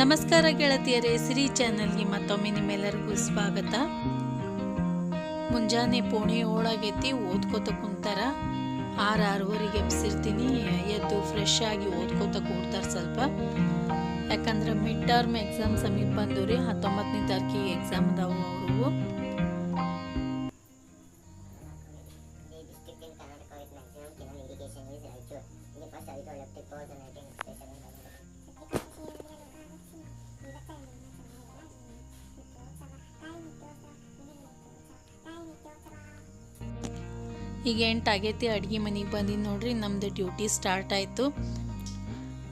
ನಮಸ್ಕಾರ ಗೆಳತಿಯರೇ ಸಿರಿ ಚಾನಲ್ಗೆ ಮತ್ತೊಮ್ಮೆ ನಿಮ್ಮೆಲ್ಲರಿಗೂ ಸ್ವಾಗತ. ಮುಂಜಾನೆ ಪೋಣಿ ಓಳಾಗೈತಿ ಓದ್ಕೋತ ಕುಂತಾರ. ಆರು ಆರೂವರೆಗೆ ಎಬ್ಸಿರ್ತೀನಿ, ಎದ್ದು ಫ್ರೆಶ್ ಆಗಿ ಓದ್ಕೋತ ಕೂಡ್ತಾರೆ ಸ್ವಲ್ಪ. ಯಾಕಂದ್ರೆ ಮಿಡ್ ಟರ್ಮ್ ಎಕ್ಸಾಮ್ ಸಮೀಪ ಬಂದು ರೀ ಹತ್ತೊಂಬತ್ತನೇ ತಾರೀಕಿಗೆ ಎಕ್ಸಾಮ್ ಅದಾವು ಅವ್ರಿಗೂ ಈಗ ಎಂಟು ಆಗೈತಿ, ಅಡುಗೆ ಮನೆಗೆ ಬಂದಿದ್ದು ನೋಡ್ರಿ, ನಮ್ದು ಡ್ಯೂಟಿ ಸ್ಟಾರ್ಟ್ ಆಯಿತು.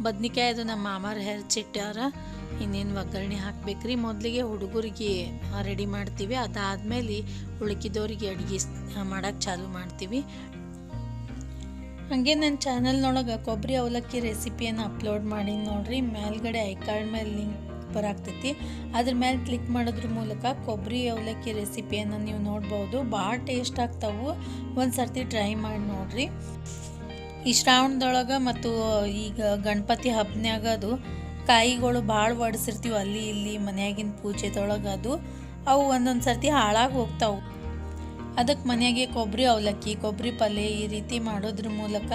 ಬದ್ನಿಕಾಯಿ ಅದು ನಮ್ಮ ಮಾಮಾರ ಹೆರ್ಚಿಟ್ಟಾರ ಇನ್ನೇನು ಒಗ್ಗರಣೆ ಹಾಕ್ಬೇಕ್ರಿ. ಮೊದಲಿಗೆ ಹುಡುಗರಿಗೆ ರೆಡಿ ಮಾಡ್ತೀವಿ, ಅದಾದಮೇಲೆ ಉಳುಕಿದವ್ರಿಗೆ ಅಡುಗೆ ಮಾಡೋಕ್ಕೆ ಚಾಲು ಮಾಡ್ತೀವಿ. ಹಾಗೆ ನನ್ನ ಚಾನಲ್ನೊಳಗೆ ಕೊಬ್ಬರಿ ಅವಲಕ್ಕಿ ರೆಸಿಪಿಯನ್ನು ಅಪ್ಲೋಡ್ ಮಾಡೀನಿ ನೋಡ್ರಿ, ಮೇಲ್ಗಡೆ ಐ ಕಾರ್ಡ್ ಮೇಲೆ ಲಿಂಕ್ ಬರಾಕ್ತೈತಿ ಅದ್ರ ಮೇಲೆ ಕ್ಲಿಕ್ ಮಾಡೋದ್ರ ಮೂಲಕ ಕೊಬ್ಬರಿ, ಅವಲಕ್ಕಿ ರೆಸಿಪಿಯನ್ನು ನೀವು ನೋಡ್ಬೋದು. ಭಾಳ ಟೇಸ್ಟ್ ಆಗ್ತಾವು. ಒಂದು ಸರ್ತಿ ಟ್ರೈ ಮಾಡಿ ನೋಡ್ರಿ. ಈ ಶ್ರಾವಣದೊಳಗೆ ಮತ್ತು ಈಗ ಗಣಪತಿ ಹಬ್ಬನ್ಯಾಗ ಅದು ಕಾಯಿಗಳು ಭಾಳ ಒಡಿಸಿರ್ತೀವಿ ಅಲ್ಲಿ ಇಲ್ಲಿ ಮನೆಯಾಗಿನ ಪೂಜೆದೊಳಗೆ ಅದು. ಅವು ಒಂದೊಂದು ಸರ್ತಿ ಹಾಳಾಗಿ ಹೋಗ್ತಾವು. ಅದಕ್ಕೆ ಮನೆಯಾಗೆ ಕೊಬ್ಬರಿ, ಅವಲಕ್ಕಿ, ಕೊಬ್ಬರಿ ಪಲ್ಯ ಈ ರೀತಿ ಮಾಡೋದ್ರ ಮೂಲಕ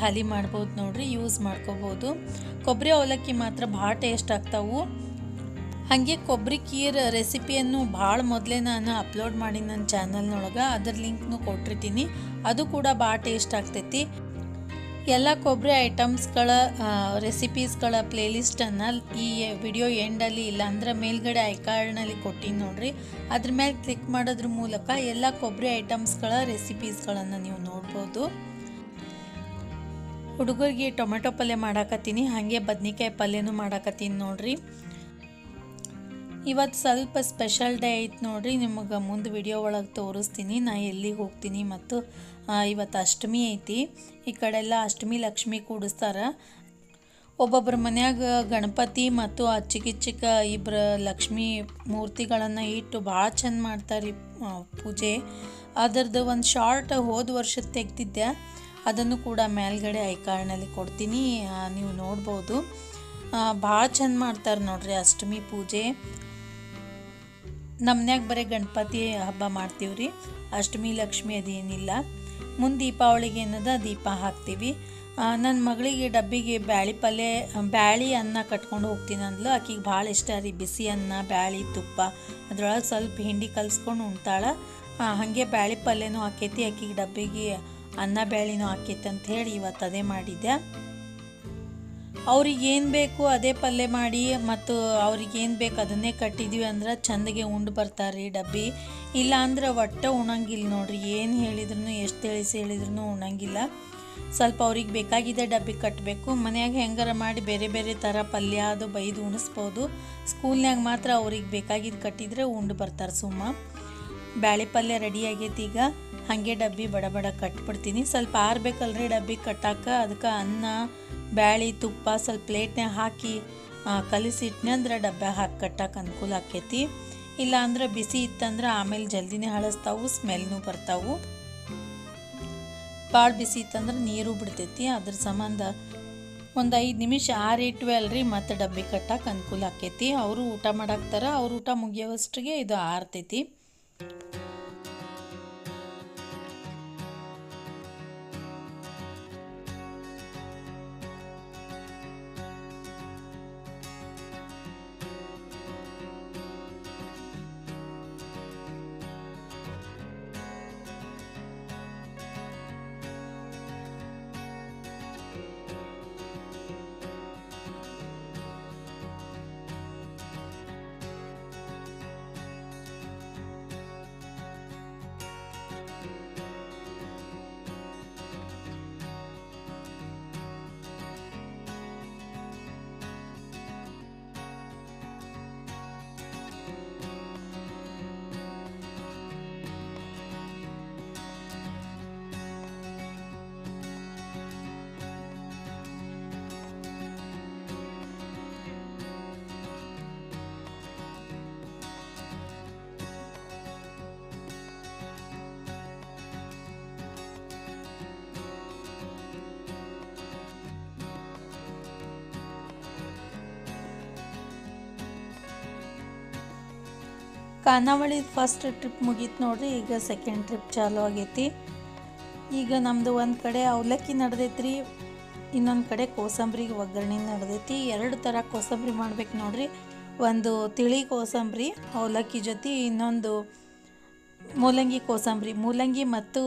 ಖಾಲಿ ಮಾಡ್ಬೋದು ನೋಡ್ರಿ ಯೂಸ್ ಮಾಡ್ಕೋಬೋದು. ಕೊಬ್ಬರಿ ಅವಲಕ್ಕಿ ಮಾತ್ರ ಭಾಳ ಟೇಸ್ಟ್ ಆಗ್ತಾವು. ಹಾಗೆ ಕೊಬ್ಬರಿ ಕೀರ್ ರೆಸಿಪಿಯನ್ನು ಭಾಳ ಮೊದಲೇ ನಾನು ಅಪ್ಲೋಡ್ ಮಾಡಿ ನನ್ನ ಚಾನಲ್ನೊಳಗೆ ಅದ್ರ ಲಿಂಕ್ನು ಕೊಟ್ಟಿರ್ತೀನಿ. ಅದು ಕೂಡ ಭಾಳ ಟೇಸ್ಟ್ ಆಗ್ತೈತಿ. ಎಲ್ಲ ಕೊಬ್ಬರಿ ಐಟಮ್ಸ್ಗಳ ರೆಸಿಪೀಸ್ಗಳ ಪ್ಲೇಲಿಸ್ಟನ್ನು ಈ ವಿಡಿಯೋ ಎಂಡಲ್ಲಿ ಇಲ್ಲ ಅಂದ್ರೆ ಮೇಲ್ಗಡೆ ಐಕಾರ್ಡ್ನಲ್ಲಿ ಕೊಟ್ಟಿನಿ ನೋಡ್ರಿ. ಅದ್ರ ಮೇಲೆ ಕ್ಲಿಕ್ ಮಾಡೋದ್ರ ಮೂಲಕ ಎಲ್ಲ ಕೊಬ್ಬರಿ ಐಟಮ್ಸ್ಗಳ ರೆಸಿಪೀಸ್ಗಳನ್ನು ನೀವು ನೋಡ್ಬೋದು. ಹುಡುಗರಿಗೆ ಟೊಮೆಟೊ ಪಲ್ಯ ಮಾಡಾಕತ್ತೀನಿ, ಹಾಗೆ ಬದ್ನಿಕಾಯಿ ಪಲ್ಯನೂ ಮಾಡಾಕತ್ತೀನಿ ನೋಡ್ರಿ. ಇವತ್ತು ಸ್ವಲ್ಪ ಸ್ಪೆಷಲ್ ಡೇ ಐತೆ ನೋಡ್ರಿ, ನಿಮಗೆ ಮುಂದೆ ವಿಡಿಯೋ ಒಳಗೆ ತೋರಿಸ್ತೀನಿ, ನಾ ಎಲ್ಲಿಗೆ ಹೋಗ್ತೀನಿ ಮತ್ತು ಇವತ್ತು ಅಷ್ಟಮಿ ಐತಿ. ಈ ಕಡೆ ಎಲ್ಲ ಅಷ್ಟಮಿ ಲಕ್ಷ್ಮಿ ಕೂಡಿಸ್ತಾರೆ. ಒಬ್ಬೊಬ್ಬರ ಮನ್ಯಾಗ ಗಣಪತಿ ಮತ್ತು ಅಚ್ಚಿಕಿಚ್ಚಿಕ ಇಬ್ಬರ ಲಕ್ಷ್ಮಿ ಮೂರ್ತಿಗಳನ್ನು ಇಟ್ಟು ಭಾಳ ಚೆಂದ ಮಾಡ್ತಾರೆ ಪೂಜೆ. ಅದರದ್ದು ಒಂದು ಶಾರ್ಟ್ ಹೋದ ವರ್ಷ ತೆಗ್ದಿದ್ದೆ. ಅದನ್ನು ಕೂಡ ಮೇಲ್ಗಡೆ ಐಕಾರ್ಡ್ನಲ್ಲಿ ಕೊಡ್ತೀನಿ. ನೀವು ನೋಡ್ಬೋದು. ಭಾಳ ಚೆಂದ ಮಾಡ್ತಾರೆ ನೋಡ್ರಿ ಅಷ್ಟಮಿ ಪೂಜೆ. ನಮ್ಮನ್ಯಾಗ ಬರೀ ಗಣಪತಿ ಹಬ್ಬ ಮಾಡ್ತೀವ್ರಿ. ಅಷ್ಟಮಿ, ಲಕ್ಷ್ಮಿ ಅದೇನಿಲ್ಲ ಮುಂದೆ ದೀಪಾವಳಿಗೆ ಏನದ ದೀಪ ಹಾಕ್ತೀವಿ. ನನ್ನ ಮಗಳಿಗೆ ಡಬ್ಬಿಗೆ ಬ್ಯಾಳಿ ಪಲ್ಯ, ಬ್ಯಾಳಿ ಅನ್ನ ಕಟ್ಕೊಂಡು ಹೋಗ್ತೀನಿ ಅಂದ್ಲು. ಆಕಿಗೆ ಭಾಳ ಇಷ್ಟ ರೀ ಬಿಸಿ ಅನ್ನ, ಬ್ಯಾಳಿ, ತುಪ್ಪ. ಅದ್ರೊಳಗೆ ಸ್ವಲ್ಪ ಹಿಂಡಿ ಕಲಿಸ್ಕೊಂಡು ಉಣ್ತಾಳೆ. ಹಾಗೆ ಬ್ಯಾಳಿ ಪಲ್ಯನೂ ಹಾಕೈತಿ ಆಕಿಗೆ ಡಬ್ಬಿಗೆ ಅನ್ನ ಆಕೈತಿ ಅಂತ ಹೇಳಿ ಇವತ್ತು ಅದೇ ಮಾಡಿದ್ದೆ. ಅವ್ರಿಗೆ ಏನು ಬೇಕು ಅದೇ ಪಲ್ಯ ಮಾಡಿ ಮತ್ತು ಅವ್ರಿಗೆ ಏನು ಬೇಕು ಅದನ್ನೇ ಕಟ್ಟಿದ್ವಿ ಅಂದ್ರೆ ಚಂದಗೆ ಉಂಡು ಬರ್ತಾರೆ ಡಬ್ಬಿ. ಇಲ್ಲ ಅಂದ್ರೆ ಒಟ್ಟು ಉಣಂಗಿಲ್ಲ ನೋಡ್ರಿ, ಏನು ಹೇಳಿದ್ರು ಎಷ್ಟು ತಿಳಿಸಿ ಹೇಳಿದ್ರು ಉಣಂಗಿಲ್ಲ. ಸ್ವಲ್ಪ ಅವ್ರಿಗೆ ಬೇಕಾಗಿದೆ ಡಬ್ಬಿ ಕಟ್ಟಬೇಕು ಮನ್ಯಾಗ ಹೆಂಗಾರ ಮಾಡಿ ಬೇರೆ ಬೇರೆ ಥರ ಪಲ್ಯ ಅದು ಬೈದು ಉಣಿಸ್ಬೋದು. ಸ್ಕೂಲ್ನಾಗ ಮಾತ್ರ ಅವ್ರಿಗೆ ಬೇಕಾಗಿದ್ದು ಕಟ್ಟಿದರೆ ಉಂಡು ಬರ್ತಾರೆ ಸುಮ್ಮ. ಬ್ಯಾಳೆ ಪಲ್ಯ ರೆಡಿ ಆಗೈತಿ ಈಗ. ಹಾಗೆ ಡಬ್ಬಿ ಬಡ ಬಡ ಕಟ್ಬಿಡ್ತೀನಿ. ಸ್ವಲ್ಪ ಆರ್ಬೇಕಲ್ರಿ ಡಬ್ಬಿ ಕಟ್ಟಾಕ. ಅದಕ್ಕೆ ಅನ್ನ, ಬ್ಯಾಳಿ, ತುಪ್ಪ ಸ್ವಲ್ಪ ಪ್ಲೇಟ್ನಾಗ ಹಾಕಿ ಕಲಿಸಿಟ್ನೆ ಅಂದ್ರೆ ಡಬ್ಬೆ ಹಾಕಿ ಕಟ್ಟಕ್ಕೆ ಅನುಕೂಲ ಆಕೈತಿ. ಇಲ್ಲ ಅಂದ್ರೆ ಬಿಸಿ ಇತ್ತಂದ್ರೆ ಆಮೇಲೆ ಜಲ್ದಿನೇ ಹಳಸ್ತಾವು, ಸ್ಮೆಲ್ನೂ ಬರ್ತಾವು. ಭಾಳ ಬಿಸಿ ಇತ್ತಂದ್ರೆ ನೀರು ಬಿಡ್ತೈತಿ. ಅದ್ರ ಸಂಬಂಧ ಒಂದು ಐದು ನಿಮಿಷ ಆರಿಟ್ವಿ ಅಲ್ರಿ ಮತ್ತು ಡಬ್ಬಿ ಕಟ್ಟಕ್ಕೆ ಅನುಕೂಲ ಆಕೈತಿ. ಅವರು ಊಟ ಮಾಡಾಕ್ತಾರ. ಅವ್ರು ಊಟ ಮುಗಿಯೋವಷ್ಟಿಗೆ ಇದು ಆರ್ತೈತಿ. Thank you. ಖಾನಾವಳಿ ಫಸ್ಟ್ ಟ್ರಿಪ್ ಮುಗೀತು ನೋಡ್ರಿ, ಈಗ ಸೆಕೆಂಡ್ ಟ್ರಿಪ್ ಚಾಲು ಆಗೈತಿ. ಈಗ ನಮ್ಮದು ಒಂದು ಕಡೆ ಅವಲಕ್ಕಿ ನಡೆದೈತ್ರಿ, ಇನ್ನೊಂದು ಕಡೆ ಕೋಸಂಬರಿಗೆ ಒಗ್ಗರಣೆ ನಡೆದೈತಿ. ಎರಡು ಥರ ಕೋಸಂಬರಿ ಮಾಡ್ಬೇಕು ನೋಡ್ರಿ. ಒಂದು ತಿಳಿ ಕೋಸಂಬರಿ, ಅವಲಕ್ಕಿ ಜೊತೆ ಇನ್ನೊಂದು ಮೂಲಂಗಿ ಕೋಸಂಬರಿ. ಮೂಲಂಗಿ ಮತ್ತು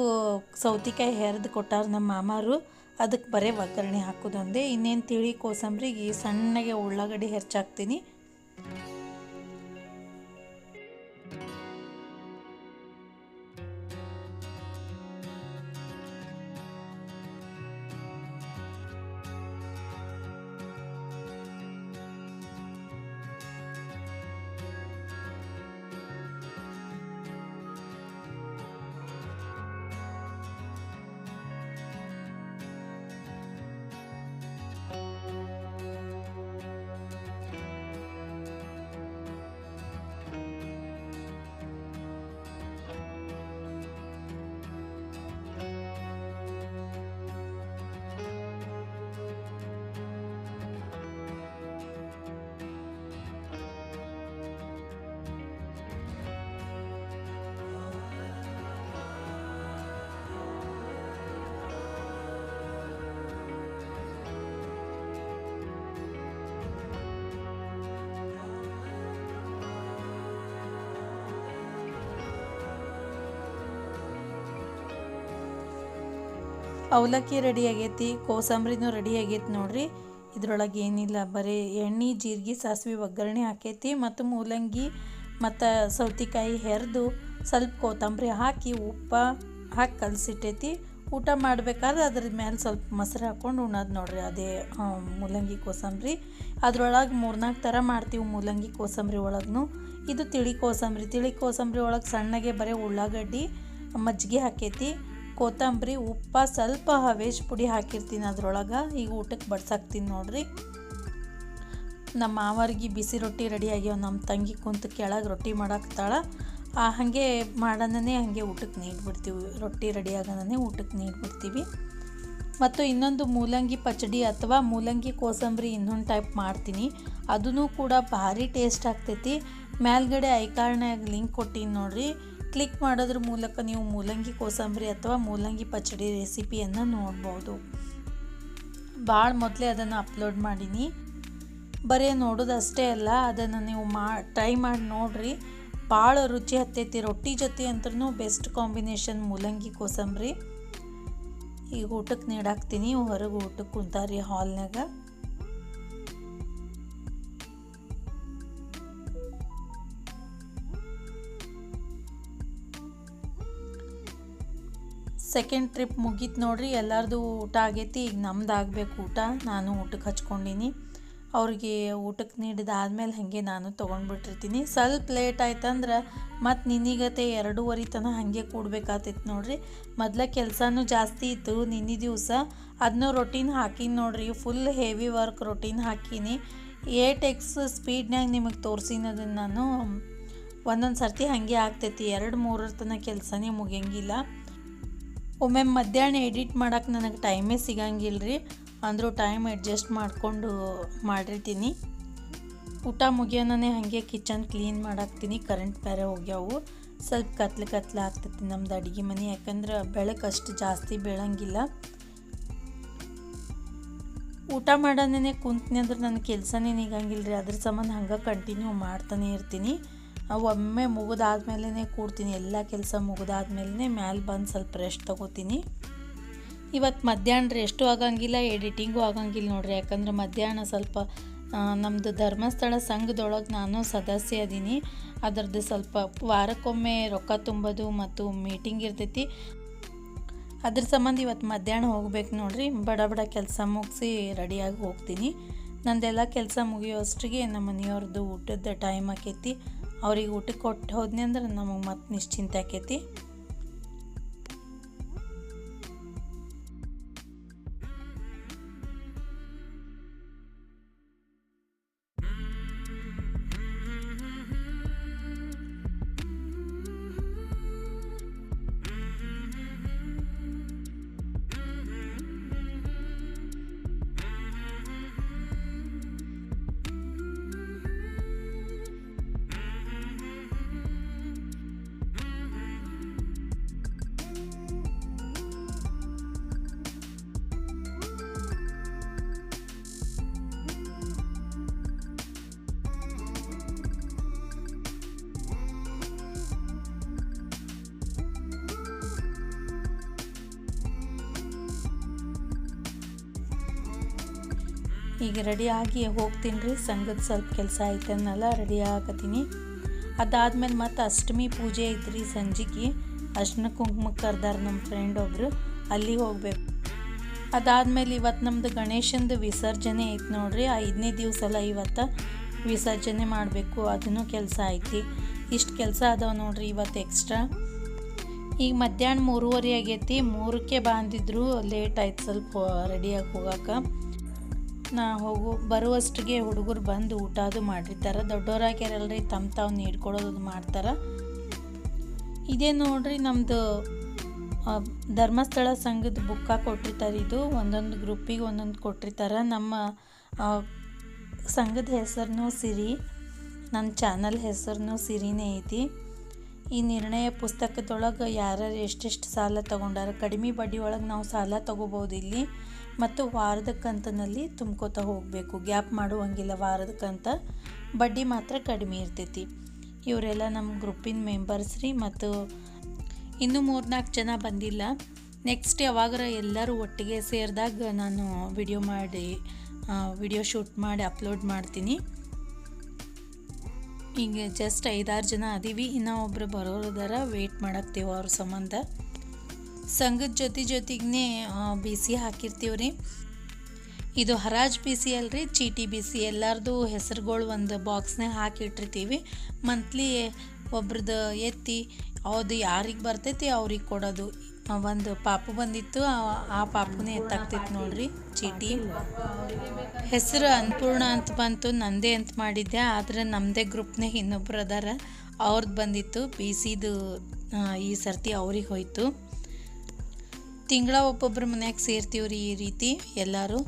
ಸೌತಿಕಾಯಿ ಹೆರ್ದು ಕೊಟ್ಟಾರ ನಮ್ಮ ಮಾಮಾರು. ಅದಕ್ಕೆ ಬರೀ ಒಗ್ಗರಣೆ ಹಾಕೋದೊಂದೇ. ಇನ್ನೇನು ತಿಳಿ ಕೋಸಂಬರಿಗೆ ಸಣ್ಣಗೆ ಉಳ್ಳಾಗಡ್ಡಿ ಹೆಚ್ಚಾಕ್ತೀನಿ ಅವಲಕ್ಕಿ ರೆಡಿ ಆಗೈತಿ, ಕೋಸಂಬರಿನೂ ರೆಡಿ ಆಗೈತಿ ನೋಡ್ರಿ. ಇದ್ರೊಳಗೆ ಏನಿಲ್ಲ, ಬರೀ ಎಣ್ಣೆ, ಜೀರಿಗೆ, ಸಾಸಿವೆ ಒಗ್ಗರಣೆ ಹಾಕೈತಿ ಮತ್ತು ಮೂಲಂಗಿ ಮತ್ತು ಸೌತೆಕಾಯಿ ಹೆರೆದು ಸ್ವಲ್ಪ ಕೊತ್ತಂಬರಿ ಹಾಕಿ ಉಪ್ಪ ಹಾಕಿ ಕಲಸಿಟ್ಟೈತಿ. ಊಟ ಮಾಡಬೇಕಾದ್ರೆ ಅದ್ರ ಮೇಲೆ ಸ್ವಲ್ಪ ಮೊಸರು ಹಾಕ್ಕೊಂಡು ಉಣ್ಣೋದು ನೋಡ್ರಿ ಅದೇ ಮೂಲಂಗಿ ಕೋಸಂಬರಿ. ಅದ್ರೊಳಗೆ ಮೂರ್ನಾಲ್ಕು ಥರ ಮಾಡ್ತೀವಿ ಮೂಲಂಗಿ ಕೋಸಂಬರಿ ಒಳಗೂ ಇದು ತಿಳಿ ಕೋಸಂಬರಿ ತಿಳಿ ಕೋಸಂಬರಿ ಒಳಗೆ ಸಣ್ಣಗೆ ಬರೀ ಉಳ್ಳಾಗಡ್ಡಿ ಮಜ್ಜಿಗೆ ಹಾಕೈತಿ. ಕೊತ್ತಂಬರಿ, ಉಪ್ಪ, ಸ್ವಲ್ಪ ಹವೇಜ್ ಪುಡಿ ಹಾಕಿರ್ತೀನಿ ಅದ್ರೊಳಗೆ. ಈಗ ಊಟಕ್ಕೆ ಬಡ್ಸಾಕ್ತೀನಿ ನೋಡ್ರಿ. ನಮ್ಮ ಮಾವರಿಗೆ ಬಿಸಿ ರೊಟ್ಟಿ ರೆಡಿ ಆಗ್ಯಾವ ನಮ್ಮ ತಂಗಿ ಕುಂತು ಕೆಳಗೆ ರೊಟ್ಟಿ ಮಾಡಾಕ್ತಾಳ. ಆ ಹಾಗೆ ಮಾಡೋಣನೇ ಹಾಗೆ ಊಟಕ್ಕೆ ನೀಡ್ಬಿಡ್ತೀವಿ. ರೊಟ್ಟಿ ರೆಡಿ ಆಗೋಣನೇ ಊಟಕ್ಕೆ ನೀಡ್ಬಿಡ್ತೀವಿ. ಮತ್ತು ಇನ್ನೊಂದು ಮೂಲಂಗಿ ಪಚಡಿ ಅಥವಾ ಮೂಲಂಗಿ ಕೋಸಂಬರಿ ಇನ್ನೊಂದು ಟೈಪ್ ಮಾಡ್ತೀನಿ. ಅದೂ ಕೂಡ ಭಾರಿ ಟೇಸ್ಟ್ ಆಗ್ತೈತಿ. ಮೇಲ್ಗಡೆ ಐಕಾರ್ಡ್ನಾಗ ಲಿಂಕ್ ಕೊಟ್ಟಿನಿ ನೋಡ್ರಿ. ಕ್ಲಿಕ್ ಮಾಡೋದ್ರ ಮೂಲಕ ನೀವು ಮೂಲಂಗಿ ಕೋಸಂಬರಿ ಅಥವಾ ಮೂಲಂಗಿ ಪಚಡಿ ರೆಸಿಪಿಯನ್ನು ನೋಡ್ಬೋದು. ಭಾಳ ಮೊದಲೇ ಅದನ್ನು ಅಪ್ಲೋಡ್ ಮಾಡೀನಿ. ಬರೀ ನೋಡೋದಷ್ಟೇ ಅಲ್ಲ, ಅದನ್ನು ನೀವು ಮಾ ಟ್ರೈ ಮಾಡಿ ನೋಡಿರಿ. ಭಾಳ ರುಚಿ ಹತ್ತೈತಿ, ರೊಟ್ಟಿ ಜೊತೆ ಅಂತೂ ಬೆಸ್ಟ್ ಕಾಂಬಿನೇಷನ್ ಮೂಲಂಗಿ ಕೋಸಂಬರಿ. ಈಗ ಊಟಕ್ಕೆ ನೀಡಾಕ್ತೀನಿ, ಹೊರಗೆ ಊಟಕ್ಕೆ ಕುಂತಾರಿ ಹಾಲ್ನಾಗ ಸೆಕೆಂಡ್ ಟ್ರಿಪ್ ಮುಗೀತು ನೋಡ್ರಿ, ಎಲ್ಲರದು ಊಟ ಆಗೈತಿ, ಈಗ ನಮ್ದು ಆಗಬೇಕು ಊಟ, ನಾನು ಊಟಕ್ಕೆ ಹಚ್ಕೊಂಡಿನಿ. ಅವ್ರಿಗೆ ಊಟಕ್ಕೆ ನೀಡಿದಾದ್ಮೇಲೆ ಹಾಗೆ ನಾನು ತೊಗೊಂಡ್ಬಿಟ್ಟಿರ್ತೀನಿ. ಸ್ವಲ್ಪ ಲೇಟ್ ಆಯ್ತಂದ್ರೆ ಮತ್ತು ನಿನ್ನಿಗತೆ ಎರಡೂವರೆ ತನಕ ಹಾಗೆ ಕೂಡ್ಬೇಕಾಗ್ತೈತಿ ನೋಡ್ರಿ. ಮೊದಲ ಕೆಲಸನೂ ಜಾಸ್ತಿ ಇತ್ತು, ನಿನ್ನೆ ದಿವಸ ಅದನ್ನೂ ರೊಟೀನ್ ಹಾಕೀನಿ ನೋಡ್ರಿ. ಫುಲ್ ಹೆವಿ ವರ್ಕ್ ರೊಟೀನ್ ಹಾಕೀನಿ. ಏಟ್ ಎಕ್ಸ್ ಸ್ಪೀಡ್ನಾಗ ನಿಮಗೆ ತೋರಿಸಿನದನ್ನು ನಾನು ಒಂದೊಂದು ಸರ್ತಿ ಹಾಗೆ ಆಗ್ತೈತಿ. ಎರಡು ಮೂರರ ತನಕ ಕೆಲಸನೇ ಮುಗಿಯಂಗಿಲ್ಲ. ಒಮ್ಮೆ ಮಧ್ಯಾಹ್ನ ಎಡಿಟ್ ಮಾಡೋಕೆ ನನಗೆ ಟೈಮೇ ಸಿಗಂಗಿಲ್ಲ ರೀ ಅಂದರೂ ಟೈಮ್ ಅಡ್ಜಸ್ಟ್ ಮಾಡಿಕೊಂಡು ಮಾಡಿರ್ತೀನಿ. ಊಟ ಮುಗಿಯೋನೇ ಹಾಗೆ ಕಿಚನ್ ಕ್ಲೀನ್ ಮಾಡಾಕ್ತೀನಿ. ಕರೆಂಟ್ ಬೇರೆ ಹೋಗ್ಯಾವು. ಸ್ವಲ್ಪ ಕತ್ಲೆ ಕತ್ಲೆ ಆಗ್ತೈತಿ ನಮ್ದು ಅಡುಗೆ ಮನೆ. ಯಾಕಂದ್ರೆ ಬೆಳಕು ಅಷ್ಟು ಜಾಸ್ತಿ ಬೀಳಂಗಿಲ್ಲ. ಊಟ ಮಾಡೋನೇ ಕುಂತನೇ ಅಂದ್ರೆ ನನ್ನ ಕೆಲಸನೇ ನಿಗಂಗಿಲ್ಲ ರೀ ಅದ್ರ ಸಂಬಂಧ ಹಂಗೆ ಕಂಟಿನ್ಯೂ ಮಾಡ್ತಾನೆ ಇರ್ತೀನಿ. ಒಮ್ಮೆ ಮುಗಿದಾದ್ಮೇಲೆ ಕೂಡ್ತೀನಿ. ಎಲ್ಲ ಕೆಲಸ ಮುಗಿದಾದ್ಮೇಲೆ ಮ್ಯಾಲೆ ಬಂದು ಸ್ವಲ್ಪ ರೆಸ್ಟ್ ತೊಗೋತೀನಿ. ಇವತ್ತು ಮಧ್ಯಾಹ್ನ ರೆಸ್ಟು ಆಗಂಗಿಲ್ಲ ಎಡಿಟಿಂಗು ಆಗಂಗಿಲ್ಲ ನೋಡ್ರಿ. ಯಾಕಂದ್ರೆ ಮಧ್ಯಾಹ್ನ ಸ್ವಲ್ಪ ನಮ್ಮದು ಧರ್ಮಸ್ಥಳ ಸಂಘದೊಳಗೆ ನಾನು ಸದಸ್ಯ ಅದೀನಿ. ಅದರದ್ದು ಸ್ವಲ್ಪ ವಾರಕ್ಕೊಮ್ಮೆ ರೊಕ್ಕ ತುಂಬೋದು ಮತ್ತು ಮೀಟಿಂಗ್ ಇರ್ತೈತಿ. ಅದ್ರ ಸಂಬಂಧ ಇವತ್ತು ಮಧ್ಯಾಹ್ನ ಹೋಗ್ಬೇಕು ನೋಡ್ರಿ. ಬಡ ಬಡ ಕೆಲಸ ಮುಗಿಸಿ ರೆಡಿಯಾಗಿ ಹೋಗ್ತೀನಿ. ನಂದೆಲ್ಲ ಕೆಲಸ ಮುಗಿಯೋ ಅಷ್ಟಿಗೆ ನಮ್ಮ ಮನೆಯವ್ರದ್ದು ಊಟದ ಟೈಮ್ ಆಕೈತಿ. ಅವ್ರಿಗೆ ಊಟಕ್ಕೆ ಕೊಟ್ಟು ಹೋದ್ನಿ ಅಂದ್ರೆ ನಮಗೆ ಮತ್ತೆ ನಿಶ್ಚಿಂತೆ ಆಕೈತಿ. ಈಗ ರೆಡಿ ಆಗಿ ಹೋಗ್ತೀನಿ ರೀ. ಸಂಘದ ಸ್ವಲ್ಪ ಕೆಲಸ ಐತೆನಲ್ಲ ರೆಡಿ ಆಗತ್ತೀನಿ ಅದಾದಮೇಲೆ ಮತ್ತು ಅಷ್ಟಮಿ ಪೂಜೆ ಐತ್ರಿ ಸಂಜಿಗೆ ಅಷ್ಟನ ಕುಂಕುಮಕ್ಕೆ ಕರ್ದಾರ ನಮ್ಮ ಫ್ರೆಂಡ್ ಒಬ್ರು. ಅಲ್ಲಿ ಹೋಗ್ಬೇಕು. ಅದಾದ್ಮೇಲೆ ಇವತ್ತು ನಮ್ಮದು ಗಣೇಶಂದು ವಿಸರ್ಜನೆ ಐತೆ ನೋಡ್ರಿ. ಐದನೇ ದಿವಸ ಅಲ್ಲ ಇವತ್ತು ವಿಸರ್ಜನೆ ಮಾಡಬೇಕು. ಅದನ್ನು ಕೆಲಸ ಐತಿ. ಇಷ್ಟು ಕೆಲಸ ಅದಾವೆ ನೋಡ್ರಿ ಇವತ್ತು ಎಕ್ಸ್ಟ್ರಾ ಈಗ ಮಧ್ಯಾಹ್ನ ಮೂರುವರೆ ಆಗೈತಿ. ಮೂರಕ್ಕೆ ಬಂದಿದ್ರು. ಲೇಟ್ ಆಯ್ತು ಸ್ವಲ್ಪ ರೆಡಿಯಾಗಿ ಹೋಗಕ್ಕೆ ನಾ ಹೋಗು, ಬರುವಷ್ಟಿಗೆ ಹುಡುಗರು ಬಂದು ಊಟ ಅದು ಮಾಡಿರ್ತಾರೆ. ದೊಡ್ಡೋರಾಗ್ಯಾರಲ್ರಿ ತಮ್ಮ ತಾವು ನೀಡ್ಕೊಡೋದು ಮಾಡ್ತಾರೆ. ಇದೇ ನೋಡ್ರಿ ನಮ್ಮದು ಧರ್ಮಸ್ಥಳ ಸಂಘದ ಬುಕ್ಕ ಕೊಟ್ಟಿರ್ತಾರೆ ಇದು. ಒಂದೊಂದು ಗ್ರೂಪಿಗೆ ಒಂದೊಂದು ಕೊಟ್ಟಿರ್ತಾರೆ. ನಮ್ಮ ಸಂಘದ ಹೆಸರನ್ನು ಸಿರಿ. ನನ್ನ ಚಾನಲ್ ಹೆಸರನ್ನು ಸಿರಿನೇ ಐತಿ. ಈ ನಿರ್ಣಯ ಪುಸ್ತಕದೊಳಗೆ ಯಾರ್ಯಾರು ಎಷ್ಟೆಷ್ಟು ಸಾಲ ತಗೊಂಡಾರ, ಕಡಿಮೆ ಬಡ್ಡಿ ಒಳಗೆ ನಾವು ಸಾಲ ತಗೋಬೋದು ಇಲ್ಲಿ. ಮತ್ತು ವಾರದ ಕಂತಿನಲ್ಲಿ ತುಂಬ್ಕೋತಾ ಹೋಗಬೇಕು. ಗ್ಯಾಪ್ ಮಾಡುವಂಗಿಲ್ಲ ವಾರದ ಕಂತ. ಬಡ್ಡಿ ಮಾತ್ರ ಕಡಿಮೆ ಇರ್ತೈತಿ. ಇವರೆಲ್ಲ ನಮ್ಮ ಗ್ರೂಪಿನ ಮೆಂಬರ್ಸ್ ರೀ, ಮತ್ತು ಇನ್ನೂ ಮೂರ್ನಾಲ್ಕು ಜನ ಬಂದಿಲ್ಲ. ನೆಕ್ಸ್ಟ್ ಯಾವಾಗಾರ ಎಲ್ಲರೂ ಒಟ್ಟಿಗೆ ಸೇರಿದಾಗ ನಾನು ವಿಡಿಯೋ ಮಾಡಿ ವಿಡಿಯೋ ಶೂಟ್ ಮಾಡಿ ಅಪ್ಲೋಡ್ ಮಾಡ್ತೀನಿ. ಈಗ ಜಸ್ಟ್ ಐದಾರು ಜನ ಅದೀವಿ. ಇನ್ನೂ ಒಬ್ರು ಬರೋರದಾರ ವೇಟ್ ಮಾಡಾಕ್ತೀವಿ ಅವ್ರ ಸಂಬಂಧ. ಸಂಘದ ಜೊತೆ ಜೊತೆಗೆ ಬಿ ಸಿ ಹಾಕಿರ್ತೀವಿ ರೀ ಇದು ಹರಾಜ್ ಬಿ ಸಿ ಅಲ್ರಿ, ಚೀಟಿ ಬಿ ಸಿ. ಎಲ್ಲರದು ಹೆಸರುಗಳು ಒಂದು ಬಾಕ್ಸ್ನಾಗ ಹಾಕಿ ಇಟ್ಟಿರ್ತೀವಿ ಮಂತ್ಲಿ ಒಬ್ರದ್ದು ಎತ್ತಿ ಅದು ಯಾರಿಗೆ ಬರ್ತೈತಿ ಅವ್ರಿಗೆ ಕೊಡೋದು. ಒಂದು ಪಾಪು ಬಂದಿತ್ತು, ಆ- ಪಾಪನೇ ಪಾಪುನೇ ಎತ್ತಾಗ್ತಿತ್ತು ನೋಡ್ರಿ, ಚೀಟಿ. ಹೆಸರು ಅನ್ನಪೂರ್ಣ ಅಂತ ಬಂತು, ನಂದೇ ಅಂತ ಮಾಡಿದ್ದೆ. ಆದರೆ ನಮ್ಮದೇ ಗ್ರೂಪ್ನಾಗ ಇನ್ನೊಬ್ರು ಅದಾರ ಅವ್ರದ್ದು ಬಂದಿತ್ತು. ಬಿ ಸಿದು ಈ ಸರ್ತಿ ಅವ್ರಿಗೆ ಹೋಯ್ತು. ತಿಂಗಳ ಒಬ್ಬೊಬ್ರ ಮನ್ಯಾಗ ಸೇರ್ತೀವ್ರಿ ಈ ರೀತಿ ಎಲ್ಲರೂ.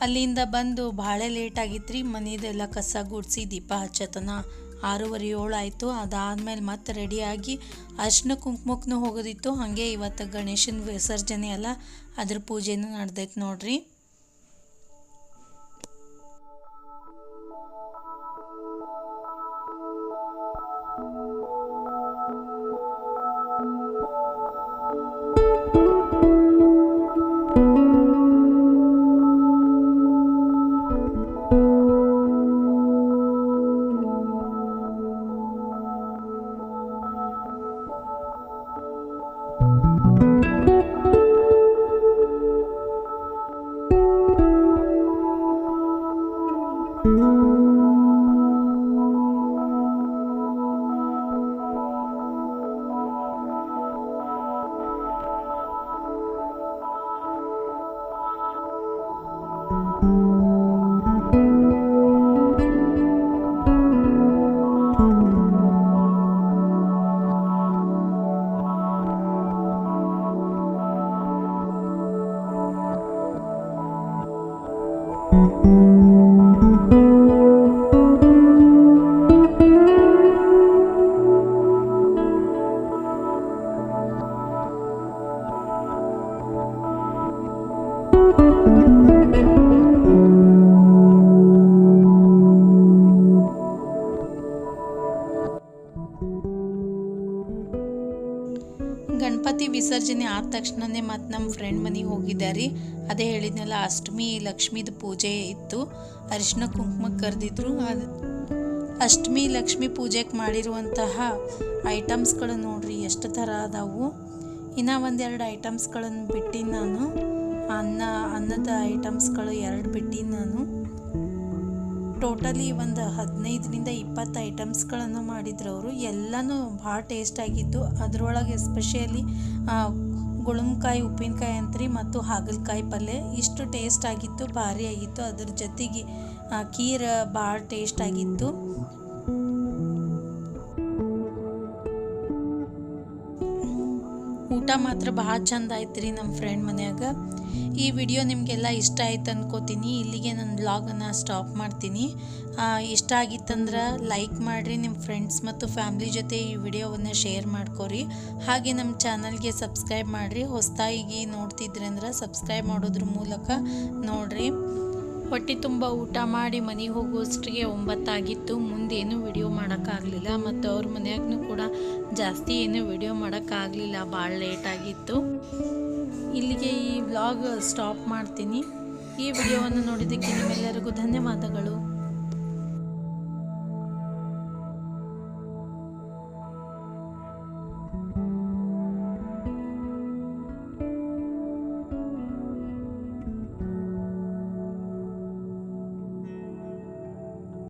ಅಲ್ಲಿಂದ ಬಂದು ಭಾಳ ಲೇಟ್ ಆಗಿತ್ತು ರೀ ಮನೆಯದೆಲ್ಲ ಕಸ ಗುಡಿಸಿ ದೀಪ ಹಚ್ಚತನ. ಆರೂವರೆ ಏಳು ಆಯಿತು, ಅದಾದಮೇಲೆ ಮತ್ತೆ ರೆಡಿಯಾಗಿ ಅರ್ಶಿನ ಕುಂಕುಮಕ್ಕೂ ಹೋಗೋದಿತ್ತು. ಹಾಗೆ ಇವತ್ತು ಗಣೇಶನ ವಿಸರ್ಜನೆ ಅಲ್ಲ, ಅದ್ರ ಪೂಜೆನೂ ನಡೆದೈತೆ ನೋಡ್ರಿ. ತಕ್ಷಣನೇ ಮತ್ತು ನಮ್ಮ ಫ್ರೆಂಡ್ ಮನೆಗೆ ಹೋಗಿದ್ದಾರೆ ಅದೇ ಹೇಳಿದ್ನಲ್ಲ, ಅಷ್ಟಮಿ ಲಕ್ಷ್ಮೀದ ಪೂಜೆ ಇತ್ತು. ಅರಿಶಿನ ಕುಂಕುಮ ಕರೆದಿದ್ರು. ಅದು ಅಷ್ಟಮಿ ಲಕ್ಷ್ಮಿ ಪೂಜೆಗೆ ಮಾಡಿರುವಂತಹ ಐಟಮ್ಸ್ಗಳು ನೋಡ್ರಿ, ಎಷ್ಟು ಥರ ಅದಾವು. ಇನ್ನು ಒಂದೆರಡು ಐಟಮ್ಸ್ಗಳನ್ನು ಬಿಟ್ಟಿನಿ ನಾನು. ಅನ್ನ, ಅನ್ನದ ಐಟಮ್ಸ್ಗಳು ಎರಡು ಬಿಟ್ಟಿನಿ ನಾನು. ಟೋಟಲಿ ಒಂದು ಹದಿನೈದರಿಂದ ಇಪ್ಪತ್ತು ಐಟಮ್ಸ್ಗಳನ್ನು ಮಾಡಿದ್ರು ಅವರು. ಎಲ್ಲನೂ ಭಾಳ ಟೇಸ್ಟ್ ಆಗಿತ್ತು. ಅದರೊಳಗೆ ಎಸ್ಪೆಷಲಿ ಗುಳಂಕಾಯಿ ಉಪ್ಪಿನಕಾಯಿ ಅಂತ್ರಿ ಮತ್ತು ಹಾಗಲಕಾಯಿ ಪಲ್ಯ. ಇಷ್ಟು ಟೇಸ್ಟ್ ಆಗಿತ್ತು, ಭಾರಿ ಆಗಿತ್ತು. ಅದ್ರ ಜೊತೆಗೆ ಖೀರ್ ಭಾಳ ಟೇಸ್ಟ್ ಆಗಿತ್ತು. ಊಟ ಮಾತ್ರ ಭಾಳ ಚಂದ ಆಯ್ತು ರೀ ನಮ್ಮ ಫ್ರೆಂಡ್ ಮನೆಯಾಗ. ಈ ವಿಡಿಯೋ ನಿಮಗೆಲ್ಲ ಇಷ್ಟ ಆಯ್ತು ಅನ್ಕೋತೀನಿ. ಇಲ್ಲಿಗೆ ನನ್ನ ಬ್ಲಾಗನ್ನು ಸ್ಟಾಪ್ ಮಾಡ್ತೀನಿ. ಇಷ್ಟ ಆಗಿತ್ತಂದ್ರೆ ಲೈಕ್ ಮಾಡಿರಿ ನಿಮ್ಮ ಫ್ರೆಂಡ್ಸ್ ಮತ್ತು ಫ್ಯಾಮ್ಲಿ ಜೊತೆ ಈ ವಿಡಿಯೋವನ್ನು ಶೇರ್ ಮಾಡ್ಕೋರಿ. ಹಾಗೆ ನಮ್ಮ ಚಾನಲ್ಗೆ ಸಬ್ಸ್ಕ್ರೈಬ್ ಮಾಡಿರಿ. ಹೊಸದಾಗಿ ನೋಡ್ತಿದ್ರಿ ಅಂದ್ರೆ ಸಬ್ಸ್ಕ್ರೈಬ್ ಮಾಡೋದ್ರ ಮೂಲಕ ನೋಡ್ರಿ. ಹೊಟ್ಟೆ ತುಂಬ ಊಟ ಮಾಡಿ ಮನೆಗೆ ಹೋಗೋಷ್ಟಿಗೆ ಒಂಬತ್ತಾಗಿತ್ತು. ಮುಂದೇನು ವಿಡಿಯೋ ಮಾಡೋಕ್ಕಾಗಲಿಲ್ಲ. ಮತ್ತು ಅವ್ರ ಮನೆಯಾಗೂ ಕೂಡ ಜಾಸ್ತಿ ಏನು ವಿಡಿಯೋ ಮಾಡೋಕ್ಕಾಗಲಿಲ್ಲ. ಭಾಳ ಲೇಟಾಗಿತ್ತು ಇಲ್ಲಿಗೆ ಈ ವ್ಲಾಗ್ ಸ್ಟಾಪ್ ಮಾಡ್ತೀನಿ. ಈ ವಿಡಿಯೋವನ್ನು ನೋಡಿದ್ದಕ್ಕೆ ನಿಮ್ಮೆಲ್ಲರಿಗೂ ಧನ್ಯವಾದಗಳು.